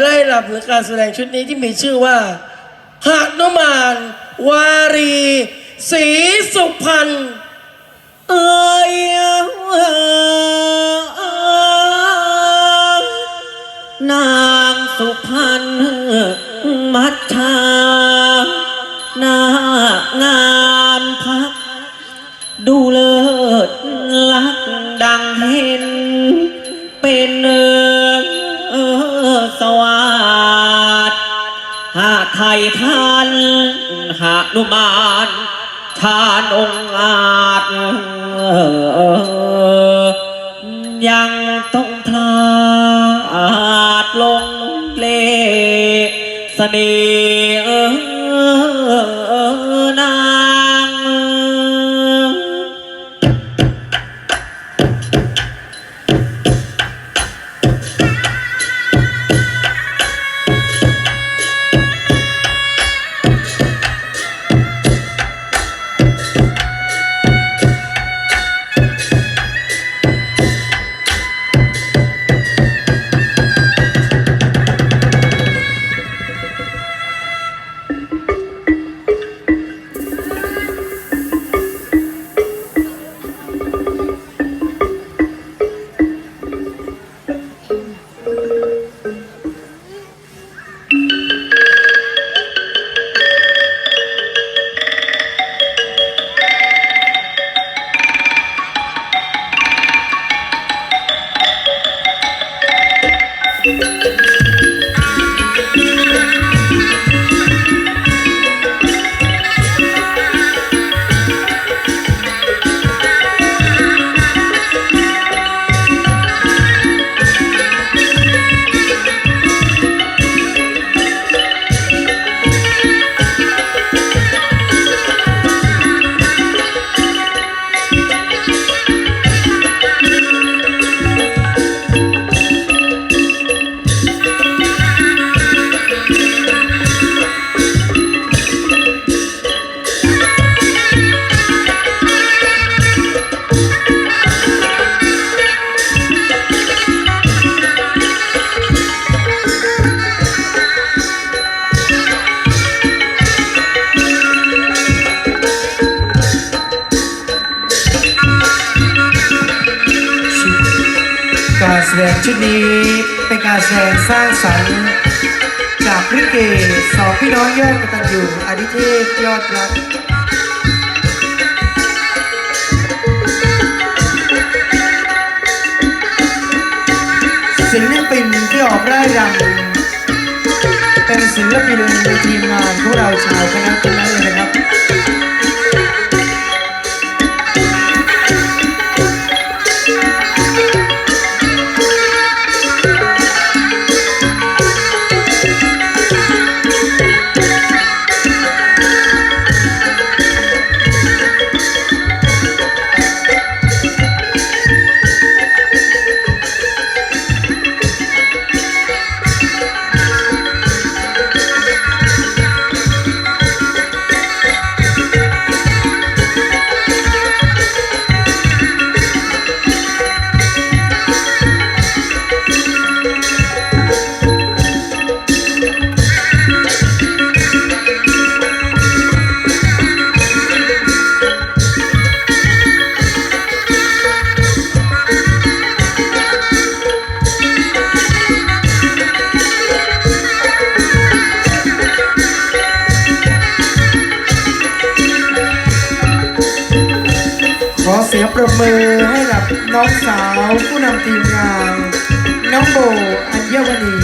ไล่ลำหรือการแสดงชุดนี้ที่มีชื่อว่าหนุมาน วารีศรีสุพรรณเอ้ยนางสุพรรณ หาไทยท่านหานุมานทานองค์อาจยัง การแสดงชุดนี้เป็นการแสดงสร้างสรรค์ จากลิเกสองพี่น้องยอดกตัญญูอดิเทพยอดรักศิลปินที่ออกร่รำเป็นศิลปินในทีมงานพวกเราชาวคณะทั้งนั้นเลยนะครับ ประมือให้กับน้องสาวผู้นำทีมงาน น้องโบอัญวณี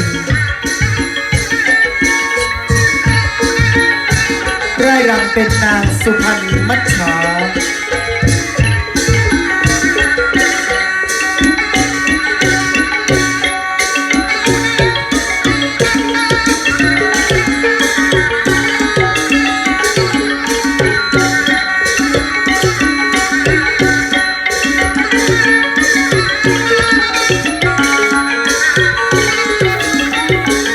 ไร่รำเป็นนางสุพรรณมัจฉา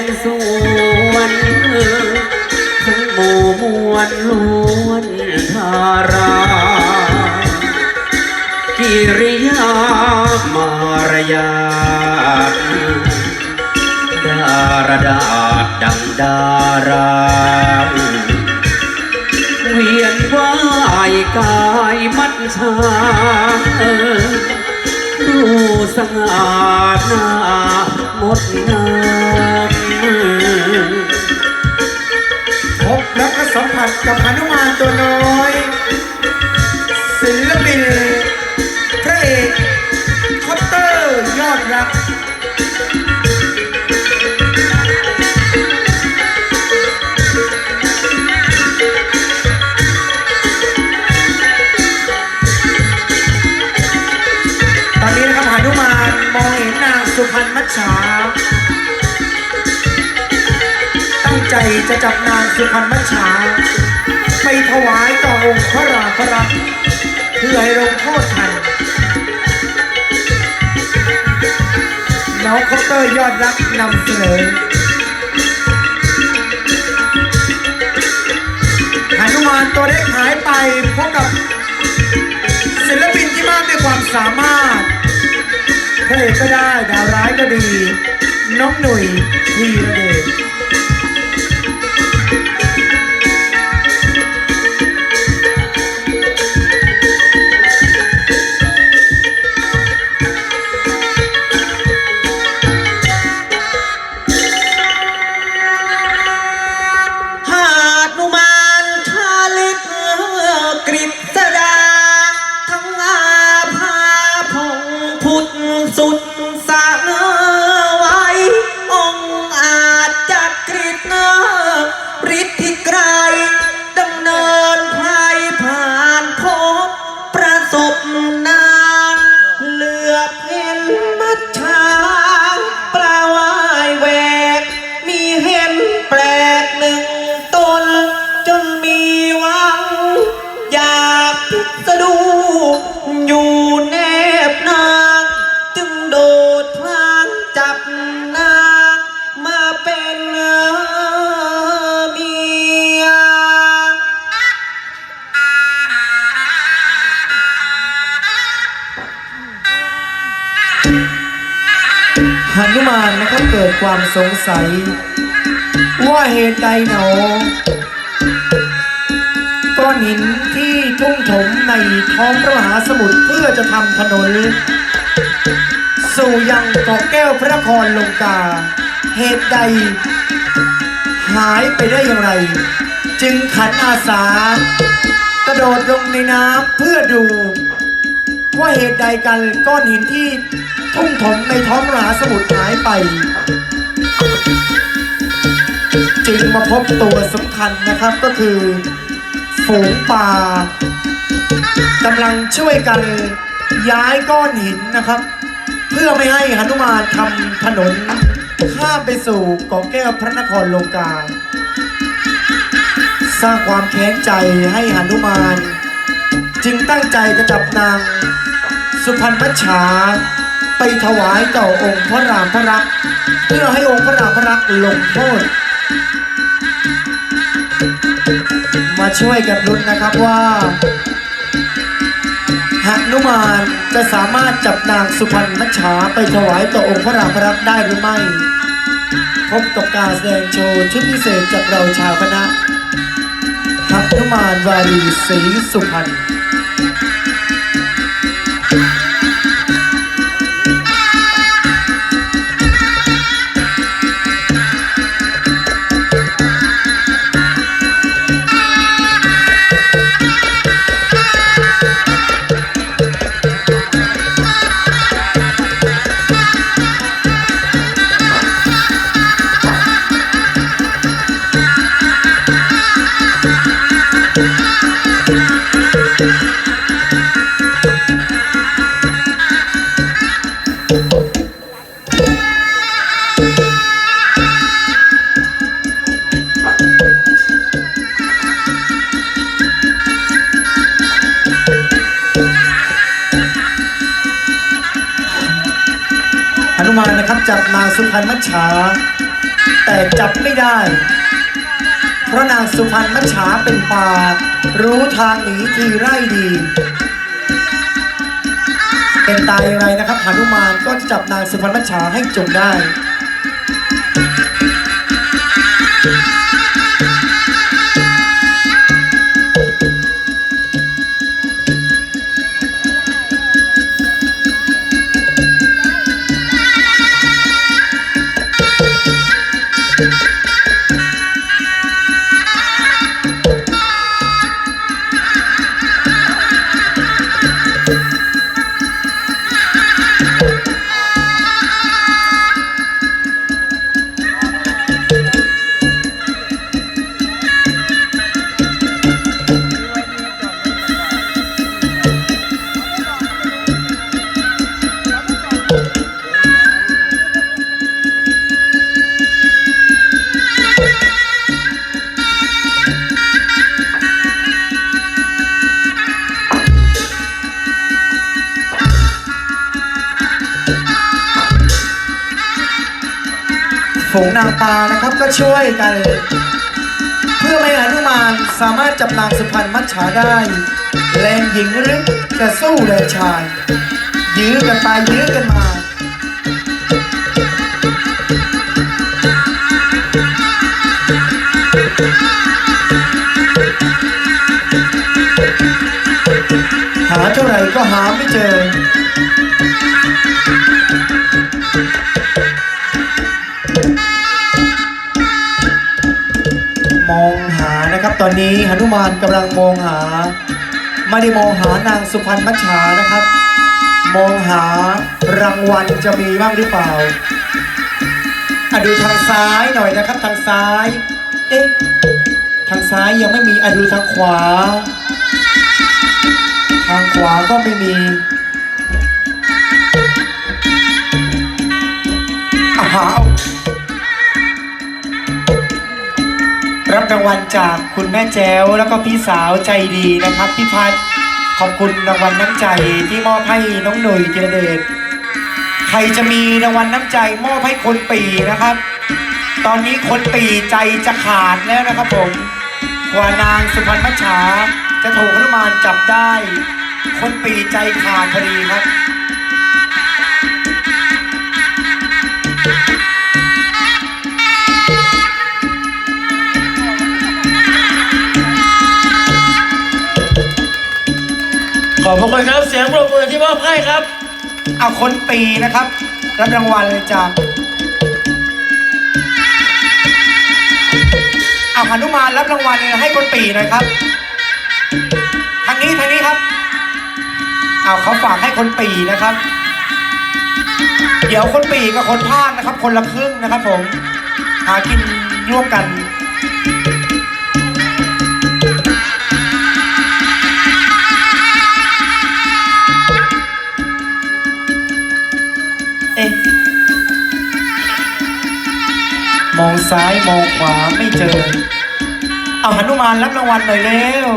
งสวนทั้งหมู่มวลล้วนทารา กิริยามารยาทดารดาษดังดาราเวียนว่ายกายมัดชาดูสง่าหน้า งดงามพบและก็สัมผัสกับหนุมานตัวน้อย มัจฉา ตั้งใจจะจับนางสุพรรณมัจฉา ไปถวายต่อองค์พระราพระรักเพื่อให้ลงโทษทันน้องคอปเตอร์ยอดรักนำเสนอหานุมานตัวเล็กหายไปพบกับศิลปินที่มากด้วยความสามารถ พระเอกก็ได้ดาวร้ายก็ดี น้องหนุ่ยธีระเดช นุมานนะครับเกิดความสงสัย ว่าเหตุใดหนอก้อนหินที่ทุ่งถมในท้องพระมหาสมุทรเพื่อจะทำถนน สู่ยังเกาะแก้วพระนครลงกา เหตุใด หายไปได้อย่างไร จึงขันอาสากระโดดลงในน้ำเพื่อดู ว่าเหตุใดกันก้อนหินที่ทุ่งถมในท้องมหาสมุทรหายไป จึงมาพบตัวสำคัญนะครับก็คือฝูงป่ากำลังช่วยกันย้ายก้อนหินนะครับ เพื่อไม่ให้หนุมานทำถนน ข้ามไปสู่เกาะแก้วพระนครลงกา สร้างความแค้นใจให้หนุมาน จึงตั้งใจจะจับนาง สุพรรณมัจฉาไปถวายต่อองค์พระรามพระรักษ์เพื่อให้องค์พระรามพระรักษ์ลงโทษ มาช่วยกันลุ้นนะครับว่าหนุมานจะสามารถจับนางสุพรรณมัจฉาไปถวายต่อองค์พระรามพระรักษ์ได้หรือไม่ พบกับการแสดงโชว์ชุดพิเศษจากเราชาวคณะหนุมานวารีศรีสุพรรณ รันางสุพรรณมัจฉา แต่จับไม่ได้ เพราะนางสุพรรณมัจฉาเป็นป่ารู้ทางหนีทีไร่ดี เป็นตายอะไรนะครับหนุมานก็จะจับนางสุพรรณมัจฉาให้จงได้ ฝูงนางปลานะครับก็ช่วยกัน เพื่อไม่ให้หนุมานสามารถจับนางสุพรรณมัจฉาได้ แรงหญิงหรือจะสู้แรงชาย ยื้อกันไปยื้อกันมาหาเท่าไหร่ก็หาไม่เจอ มองหานะครับ ตอนนี้หนุมานกำลังมองหา ไม่ได้มองหานางสุพรรณมัจฉานะครับ มองหารางวัลจะมีบ้างหรือเปล่าอะดูทางซ้ายหน่อยนะครับ ทางซ้าย เอ๊ะทางซ้ายยังไม่มีอะดูทางขวา ทางขวาก็ไม่มี รับรางวัลจากคุณแม่แจ้วแล้วก็พี่สาวใจดีนะครับพี่พัดขอบคุณรางวัลน้ำใจที่มอบให้น้องหนุ่ยจิรเดชใครจะมีรางวัลน้ำใจมอบให้คนปีนะครับ ตอนนี้คนปีใจจะขาดแล้วนะครับผมกว่านางสุพรรณมัจฉาจะถูกหนุมานจับได้ คนปีใจขาดพอดีครับ อบพระคุณครับเสียงปรบมือที่มอบให้ครับ เอาคนปีนะครับ รับรางวัลจากเอาหนุมานรับรางวัลให้คนปีหน่อยครับ ทางนี้ทางนี้ครับ เอาเขาฝากให้คนปีนะครับ เดี๋ยวคนปีกับคนภาคนะครับ คนละครึ่งนะครับผมหากินร่วมกัน มองซ้ายมองขวาไม่เจอ เอาหนุมานรับรางวัลหน่อยเร็ว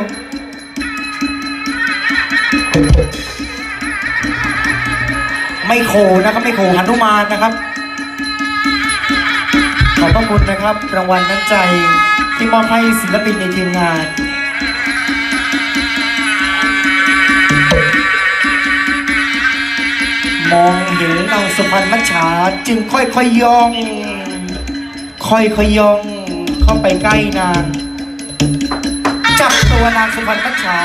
ไม่โคนะครับไม่โคหนุมานนะครับขอบพระคุณนะครับ รางวัลน้ำใจที่มอบให้ศิลปินในทีมงานมองเห็นนางสุพรรณมัจฉาจึงค่อยๆย่อง ค่อยๆย่องเข้าไปใกล้นาง จับตัวนางสุพรรณมัจฉา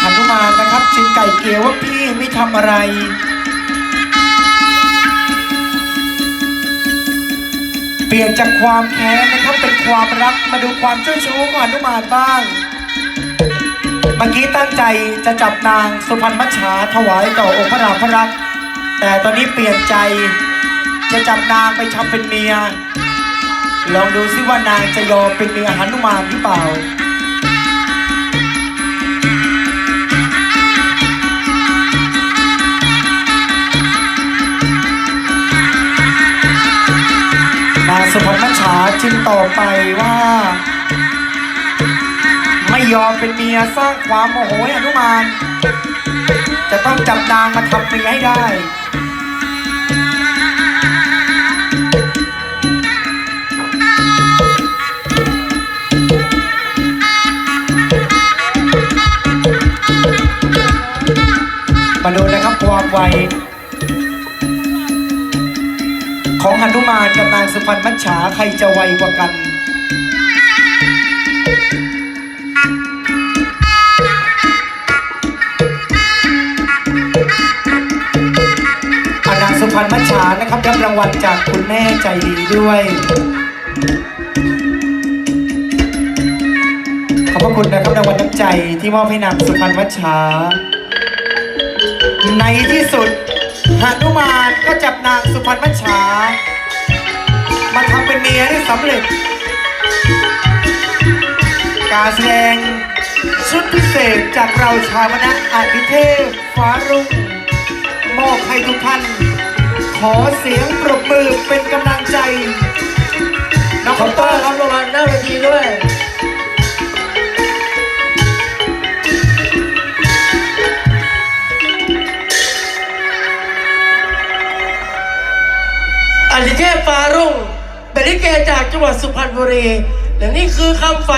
หนุมานนะครับ จึงไก่เกลียวว่าพี่ไม่ทำอะไร เปลี่ยนจากความแค้นนะครับเป็นความรักมาดูความเจ้าชู้ของอนุมานบ้าง เมื่อกี้ตั้งใจจะจับนางสุพรรณมัจฉาถวายต่อองค์พระรามพระรัก แต่ตอนนี้เปลี่ยนใจจะจับนางไปทำเป็นเมีย ลองดูซิว่านางจะยอมเป็นเมียหนุมานหรือเปล่า ชิงต่อไปว่า ไม่ยอมเป็นเมียสร้างความโมโหให้อนุมาน จะต้องจับนางมาทำเมียให้ได้มาดูนะครับความไว ของหนุมานกับนางสุพรรณมัจฉาใครจะไวกว่ากัน อนางสุพรรณมัจฉานะครับรับรางวัลจากคุณแม่ใจดีด้วย ขอบพระคุณนะครับรางวัลน้ำใจที่มอบให้นางสุพรรณมัจฉาในที่สุด หนุมานก็จับนางสุพรรณมัจฉา มาทำเป็นเมียได้สำเร็จ การแสดงชุดพิเศษจากเราชาวคณะอาทิเทพฟ้ารุ่งมอบให้ทุกท่าน ขอเสียงปรบมือเป็นกำลังใจน้องขคออปเปต้ออนร์ครัรับบรางวัลหน้าเวทีด้วย พฟ้ารุ่งเป็นลิเกจากจังหวัดสุพรรณบุรีและนี่คือคำฝัน